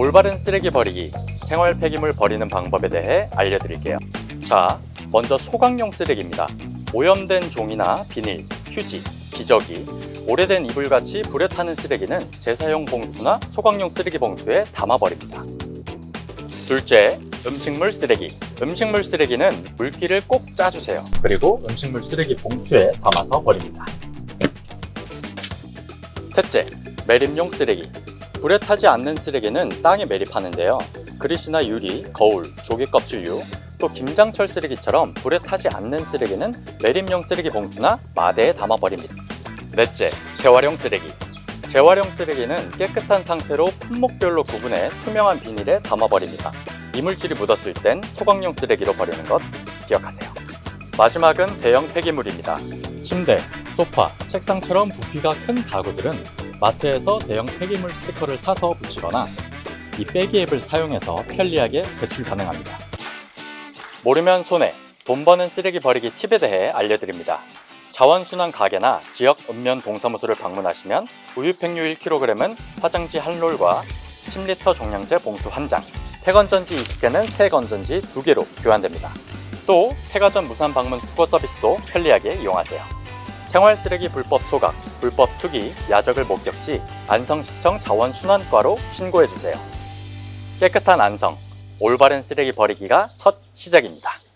올바른 쓰레기 버리기, 생활 폐기물 버리는 방법에 대해 알려드릴게요. 자, 먼저 소각용 쓰레기입니다. 오염된 종이나 비닐, 휴지, 기저귀, 오래된 이불 같이 불에 타는 쓰레기는 재사용 봉투나 소각용 쓰레기 봉투에 담아버립니다. 둘째, 음식물 쓰레기. 음식물 쓰레기는 물기를 꼭 짜주세요. 그리고 음식물 쓰레기 봉투에 담아서 버립니다. 셋째, 매립용 쓰레기. 불에 타지 않는 쓰레기는 땅에 매립하는데요. 그릇이나 유리, 거울, 조개 껍질류, 또 김장철 쓰레기처럼 불에 타지 않는 쓰레기는 매립용 쓰레기 봉투나 마대에 담아버립니다. 넷째, 재활용 쓰레기. 재활용 쓰레기는 깨끗한 상태로 품목별로 구분해 투명한 비닐에 담아버립니다. 이물질이 묻었을 땐 소각용 쓰레기로 버리는 것 기억하세요. 마지막은 대형 폐기물입니다. 침대, 소파, 책상처럼 부피가 큰 가구들은 마트에서 대형 폐기물 스티커를 사서 붙이거나 이 빼기 앱을 사용해서 편리하게 배출 가능합니다. 모르면 손해, 돈 버는 쓰레기 버리기 팁에 대해 알려드립니다. 자원순환 가게나 지역 읍면 동사무소를 방문하시면 우유팩류 1kg은 화장지 한 롤과 10리터 종량제 봉투 한 장, 폐건전지 20개는 폐건전지 2개로 교환됩니다. 또 폐가전 무상 방문 수거 서비스도 편리하게 이용하세요. 생활 쓰레기 불법 소각, 불법 투기, 야적을 목격 시 안성시청 자원순환과로 신고해 주세요. 깨끗한 안성, 올바른 쓰레기 버리기가 첫 시작입니다.